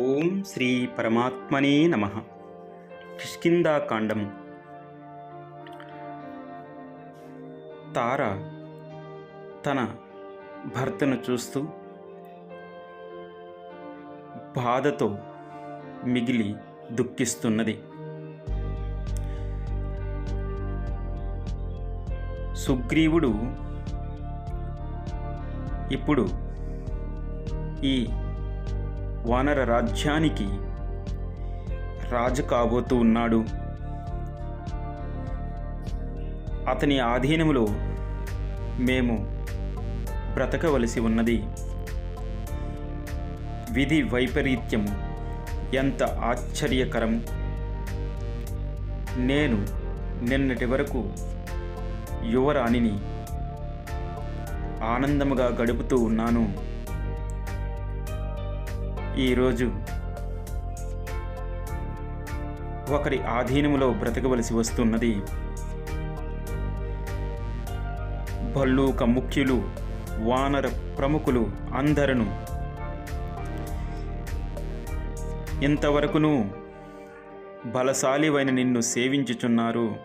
ఓం శ్రీ పరమాత్మనే నమ. కిష్కిందాకాండము తార తన భర్తను చూస్తూ బాధతో మిగిలి దుఃఖిస్తున్నది. సుగ్రీవుడు ఇప్పుడు ఈ వానర రాజ్యానికి రాజు కాబోతూ ఉన్నాడు. అతని ఆధీనములో మేము బ్రతకవలసి ఉన్నది. విధి వైపరీత్యము ఎంత ఆశ్చర్యకరం. నేను నిన్నటి వరకు యువరాణిని ఆనందముగా గడుపుతూ ఉన్నాను. ఈరోజు ఒకరి ఆధీనములో బ్రతకవలసి వస్తున్నది భల్లూక ముఖ్యులు వానర ప్రముఖులు అందరను. ఇంతవరకును బలశాలివైన నిన్ను సేవించుచున్నారు.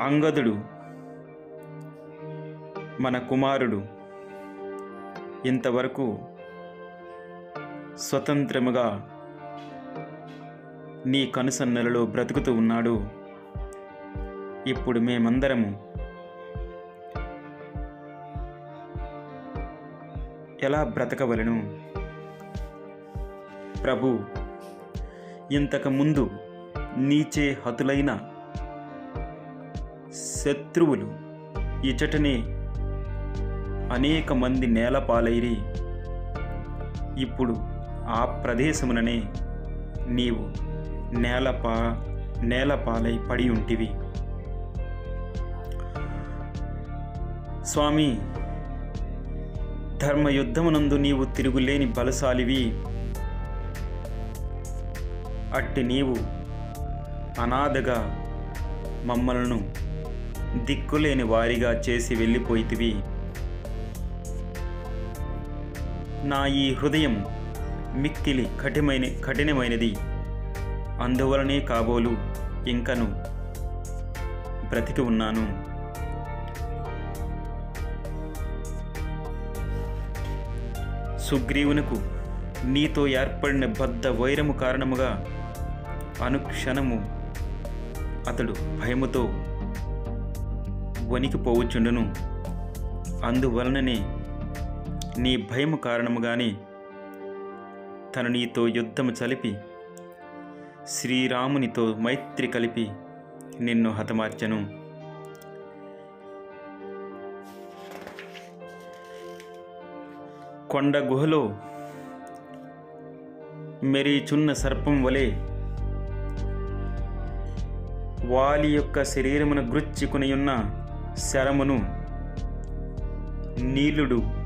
అంగదుడు మన కుమారుడు ఇంతవరకు స్వతంత్రముగా నీ కనుసన్నలలో బ్రతుకుతూ ఉన్నాడు. ఇప్పుడు మేమందరము ఎలా బ్రతకవలను? ప్రభు ఇంతకుముందు నీచే హతులైన శత్రువులు ఇచటనే అనేక మంది నేలపాలైరి ఇప్పుడు ఆ ప్రదేశముననే నీవు నేలపా నేలపాలై పడి ఉంటివి. స్వామి ధర్మయుద్ధమునందు నీవు తిరుగులేని బలశాలివి. అట్టి నీవు అనాథగా మమ్మలను దిక్కులేని వారిగా చేసి వెళ్ళిపోయితివి. నా ఈ హృదయం మిక్కిలి కఠిమైన కఠినమైనది. అందువలనే కాబోలు ఇంకను బ్రతికి ఉన్నాను. సుగ్రీవునకు నీతో ఏర్పడిన బద్ద వైరము కారణముగా అనుక్షణము అతడు భయముతో వణికిపోవచ్చుండును. అందువలననే నీ భయము కారణముగానే తను నీతో యుద్ధము చలిపి శ్రీరామునితో మైత్రి కలిపి నిన్ను హతమార్చను. కొండ గుహలో మెరీచున్న సర్పం వలె వాలి యొక్క శరీరమును గృచ్చుకునియున్న శరమును నీలుడు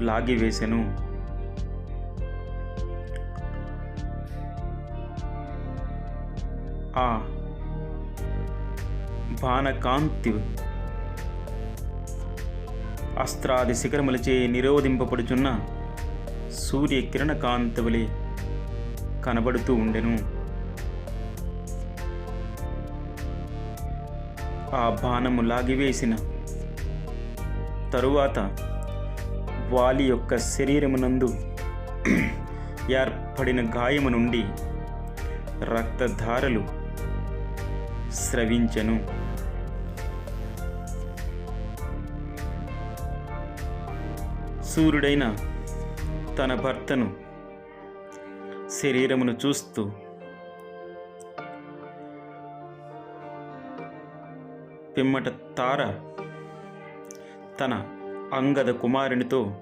లాగివేసెను ఆ బాణకాంతి అస్త్రాది శిఖరములచే నిరోధింపబడుచున్న సూర్యకిరణ కాంతవలే కనబడుతూ ఉండెను. ఆ బాణము లాగివేసిన తరువాత వాలి యొక్క శరీరమునందు ఏర్పడిన గాయము నుండి రక్తధారలు స్రవించెను. సూర్యుడైన తన భర్తను శరీరమును చూస్తూ పిమ్మట తార తన అంగద కుమారునితో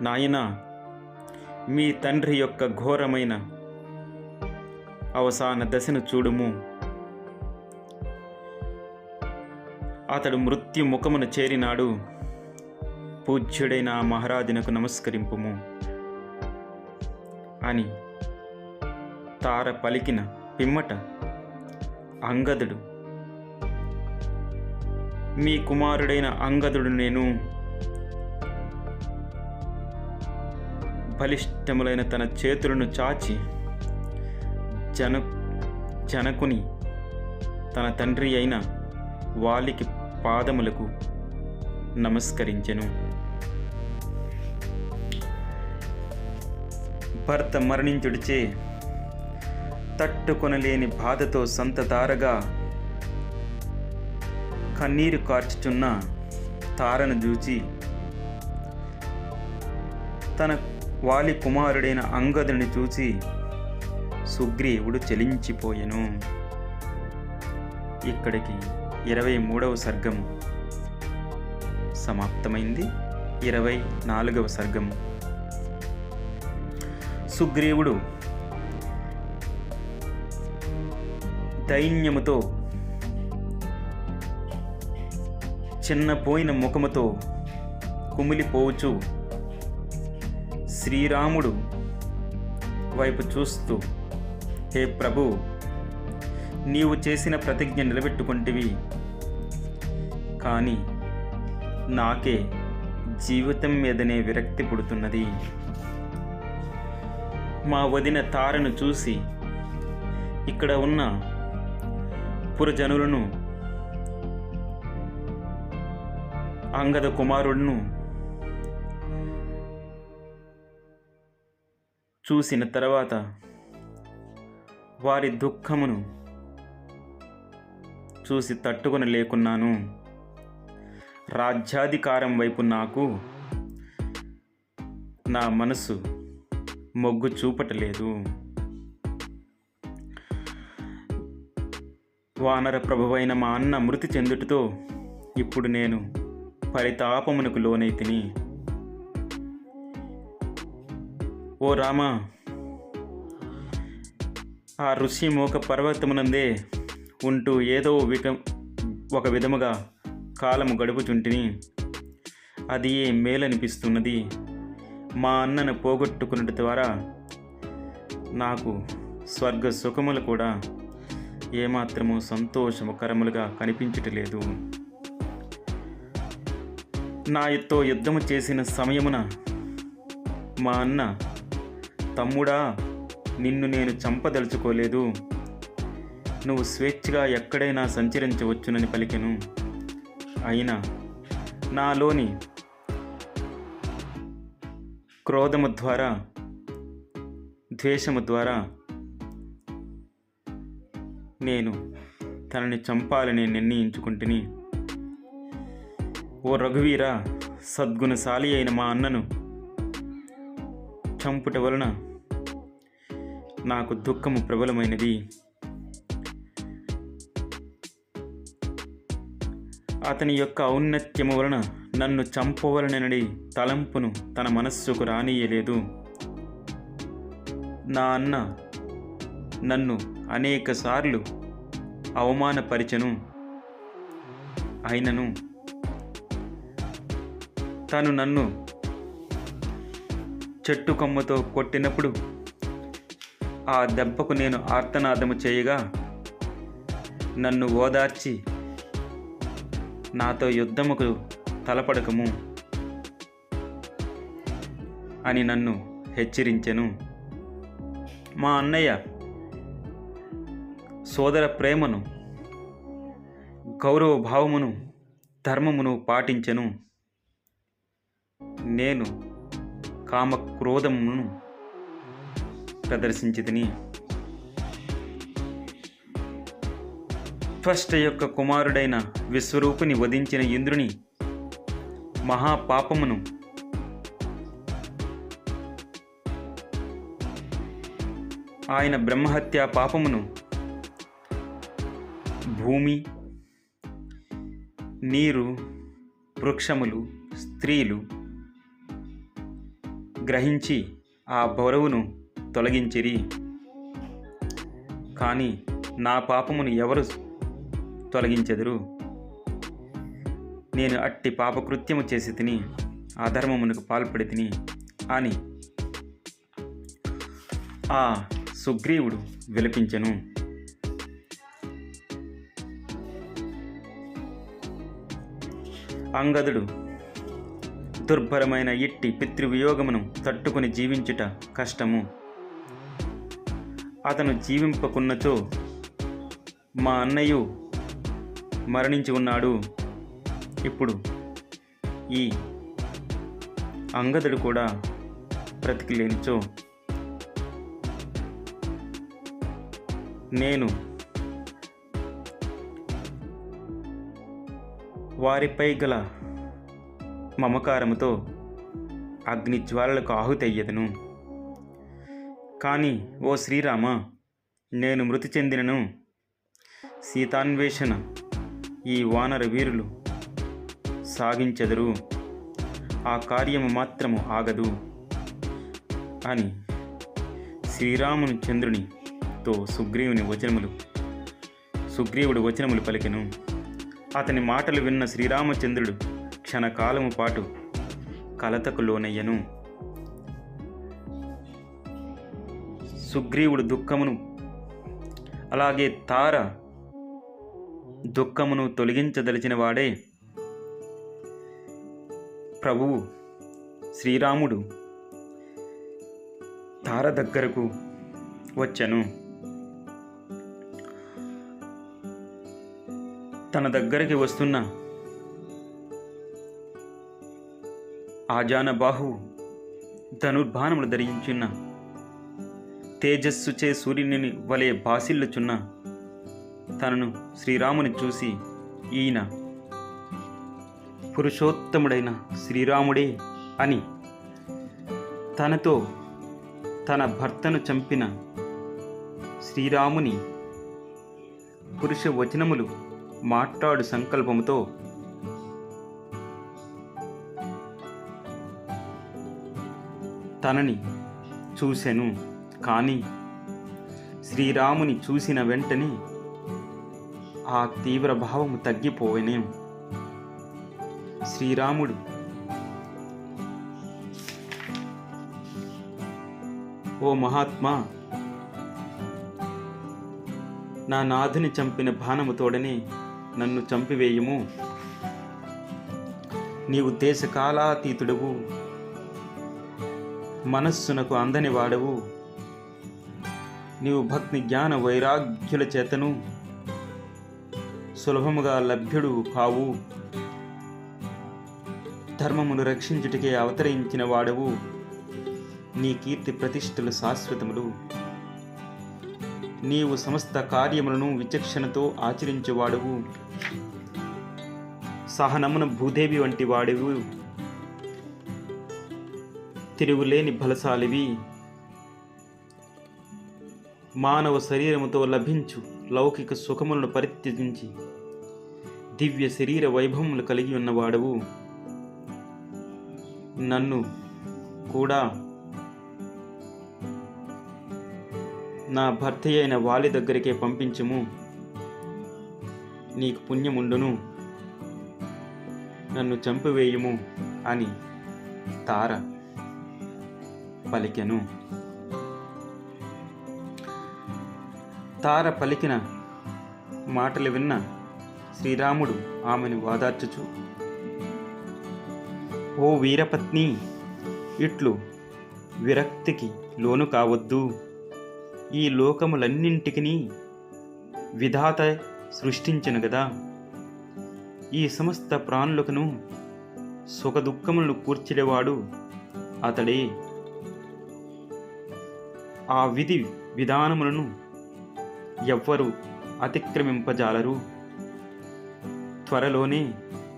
నాయనా మీ తండ్రి యొక్క ఘోరమైన అవసాన దశను చూడుము. అతడు మృత్యు ముఖమును చేరినాడు. పూజ్యుడైన మహారాజునకు నమస్కరింపుము. అని తార పలికిన పిమ్మట అంగదుడు మీ కుమారుడైన అంగదుడు నేను. బలిష్టములైన తన చేతులను చాచి జన జనకుని తన తండ్రి అయిన వాలికి పాదములకు నమస్కరించెను. భర్త మరణించుడిచే తట్టుకొనలేని బాధతో సంతతారగా కన్నీరు కార్చుచున్న తారను చూచి తన వాలి కుమారుడైన అంగదుని చూసి సుగ్రీవుడు చలించిపోయెను. ఇక్కడికి ఇరవై మూడవ సర్గం సమాప్తమైంది. ఇరవై నాలుగవ సర్గం. సుగ్రీవుడు దైన్యముతో చిన్నపోయిన ముఖముతో కుమిలిపోవచ్చు. శ్రీరాముడు వైపు చూస్తూ హే ప్రభు నీవు చేసిన ప్రతిజ్ఞ నిలబెట్టుకుంటివి. కానీ నాకే జీవితం మీదనే విరక్తి పుడుతున్నది. మా వదిన తారను చూసి ఇక్కడ ఉన్న పురజనులను అంగద కుమారుడును చూసిన తర్వాత వారి దుఃఖమును చూసి తట్టుకొని లేకున్నాను రాజ్యాధికారం వైపు నాకు నా మనసు మొగ్గు చూపటలేదు. వానర ప్రభువైన మా అన్న మృతి చెందుటతో ఇప్పుడు నేను పరితాపమునకు లోనైతిని ఓ రామా ఆ ఋషి మోక పర్వతమునందే ఉంటూ ఏదో విక ఒక విధముగా కాలము గడుపుచుంటిని. అది ఏ మేలనిపిస్తున్నది? మా అన్నను పోగొట్టుకున్నట ద్వారా నాకు స్వర్గ సుఖములు కూడా ఏమాత్రము సంతోషముకరములుగా కనిపించటలేదు నాతో యుద్ధము చేసిన సమయమున మా అన్న తమ్ముడా నిన్ను నేను చంపదలుచుకోలేదు. నువ్వు స్వేచ్ఛగా ఎక్కడైనా సంచరించవచ్చునని పలికెను. అయినా నాలోని క్రోధము ద్వారా ద్వేషము ద్వారా నేను తనని చంపాలని నిర్ణయించుకుంటుని ఓ రఘువీర సద్గుణశాలి అయిన మా అన్నను చంపుట వలన నాకు దుఃఖము ప్రబలమైనది. అతని యొక్క ఔన్నత్యము వలన నన్ను చంపవలనని తలంపును తన మనస్సుకు రానియలేదు నా అన్న నన్ను అనేక సార్లు అవమానపరిచెను. అయినను తను నన్ను చెట్టు కొమ్మతో కొట్టినప్పుడు ఆ దెబ్బకు నేను ఆర్తనాదము చేయగా నన్ను ఓదార్చి నాతో యుద్ధముకు తలపడకము అని నన్ను హెచ్చరించెను. మా అన్నయ్య సోదర ప్రేమను గౌరవ భావమును ధర్మమును పాటించెను. నేను కామ క్రోధమును ప్రదర్శించితిని. త్వష్ట యొక్క కుమారుడైన విశ్వరూపుని వధించిన ఇంద్రుని మహాపాపమును ఆయన బ్రహ్మహత్యా పాపమును భూమి నీరు వృక్షములు స్త్రీలు గ్రహించి ఆ బరువును తొలగించిరి. కానీ నా పాపమును ఎవరు తొలగించెదరు? నేను అట్టి పాపకృత్యము చేసి తిని అధర్మమునకు పాల్పడి తిని అని ఆ సుగ్రీవుడు విలపించెను. అంగదుడు దుర్భరమైన ఇట్టి పితృవియోగమును తట్టుకొని జీవించుట కష్టము. అతను జీవింపకున్నచో మా అన్నయ్య మరణించి ఉన్నాడు. ఇప్పుడు ఈ అంగదుడు కూడా బ్రతికి లేనిచో నేను వారిపై గల మమకారముతో అగ్ని జ్వాలలకు ఆహుతయ్యదను కానీ ఓ శ్రీరామ నేను మృతి చెందినను. సీతాన్వేషణ ఈ వానర వీరులు సాగించెదరు. ఆ కార్యము మాత్రము ఆగదు అని శ్రీరాముని చంద్రునితో సుగ్రీవుని వచనములు సుగ్రీవుడు వచనములు పలికెను. అతని మాటలు విన్న శ్రీరామచంద్రుడు క్షణకాలము పాటు కలతకు లోనయ్యను. సుగ్రీవుడు దుఃఖమును అలాగే తార దుఃఖమును తొలగించదలిచిన వాడే ప్రభువు శ్రీరాముడు తార దగ్గరకు వచ్చను. తన దగ్గరికి వస్తున్న ఆజానబాహు ధనుర్బాణములు ధరించున్న. తేజస్సుచే సూర్యుని వలె బాసిల్లుచున్న. తనను శ్రీరాముని చూసి ఈయన పురుషోత్తముడైన శ్రీరాముడే అని తనతో తన భర్తను చంపిన శ్రీరాముని పురుష వచనములు మాట్లాడు సంకల్పముతో తనని చూసెను. కానీ శ్రీరాముని చూసిన వెంటనే ఆ తీవ్ర భావము తగ్గిపోయినే శ్రీరాముడు ఓ మహాత్మా నా నాథుని చంపిన బాణముతోడనే నన్ను చంపివేయుము. నీవు దేశకాలాతీతుడవు. మనస్సునకు అందని వాడవు. నీవు భక్తి జ్ఞాన వైరాగ్యుల చేతను సులభముగా లభ్యుడు కావు. ధర్మమును రక్షించుటకే అవతరించిన వాడవు. నీ కీర్తి ప్రతిష్టలు శాశ్వతములు. నీవు సమస్త కార్యములను విచక్షణతో ఆచరించువాడువు. సహనమున భూదేవి వంటి వాడివు. తిరుగులేని బలశాలివి. మానవ శరీరముతో లభించు లౌకిక సుఖములను పరిత్యజించి దివ్య శరీర వైభవములు కలిగి ఉన్నవాడవు. నన్ను కూడా నా భర్త అయిన వాలి దగ్గరికే పంపించుము. నీకు పుణ్యముండును. నన్ను చంపివేయుము అని తార పలికెను. తార పలికిన మాటలు విన్న శ్రీరాముడు ఆమెను వాదార్చుచు ఓ వీరపత్ని ఇట్లు విరక్తికి లోను కావద్దు. ఈ లోకములన్నింటికి విధాత సృష్టించను గదా. ఈ సమస్త ప్రాణులకును సుఖదుఖములను కూర్చిడేవాడు అతడే. ఆ విధి విధానములను ఎవ్వరు అతిక్రమింపజాలరు. త్వరలోనే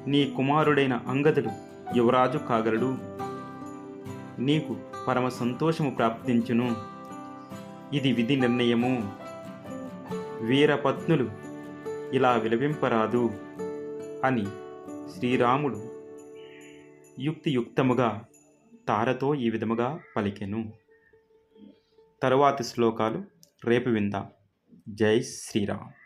నీ కుమారుడైన అంగదుడు యువరాజు కాగలడు. నీకు పరమ సంతోషము ప్రాప్తించును. ఇది విధి నిర్ణయము. వీరపత్నులు ఇలా విలవింపరాదు అని శ్రీరాముడు యుక్తియుక్తముగా తారతో ఈ విధముగా పలికెను. తరువాతి శ్లోకాలు రేపు విందాం. జై శ్రీరామ్.